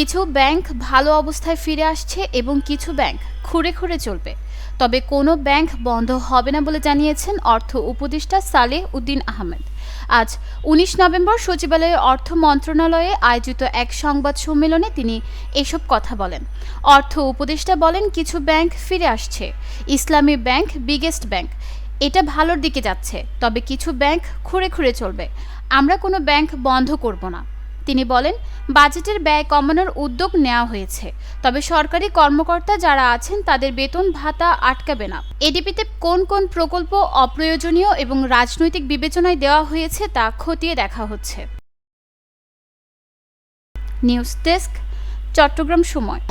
কিছু ব্যাংক ভালো অবস্থায় ফিরে আসছে এবং কিছু ব্যাংক খুঁড়ে খুঁড়ে চলবে। তবে কোনো ব্যাংক বন্ধ হবে না বলে জানিয়েছেন অর্থ উপদেষ্টা সালেহ উদ্দিন আহমেদ। আজ উনিশ নভেম্বর সচিবালয়ে অর্থ মন্ত্রণালয়ে আয়োজিত এক সংবাদ সম্মেলনে তিনি এসব কথা বলেন। অর্থ উপদেষ্টা বলেন, কিছু ব্যাংক ফিরে আসছে। ইসলামী ব্যাংক, বিগেস্ট ব্যাংক, এটা ভালোর দিকে যাচ্ছে, তবে কিছু ব্যাংক খুঁড়ে খুঁড়ে চলবে। আমরা কোনো ব্যাংক বন্ধ করব না। তিনি বলেন, বাজেটের ব্যয় কমানোর উদ্যোগ নেওয়া হয়েছে। তবে সরকারি কর্মকর্তা যারা আছেন, তাদের বেতন ভাতা আটকাবে না। এডিপিতে কোন কোন প্রকল্প অপ্রয়োজনীয় এবং রাজনৈতিক বিবেচনায় দেওয়া হয়েছে তা খতিয়ে দেখা হচ্ছে। নিউজ ডেস্ক, চট্টগ্রাম সময়।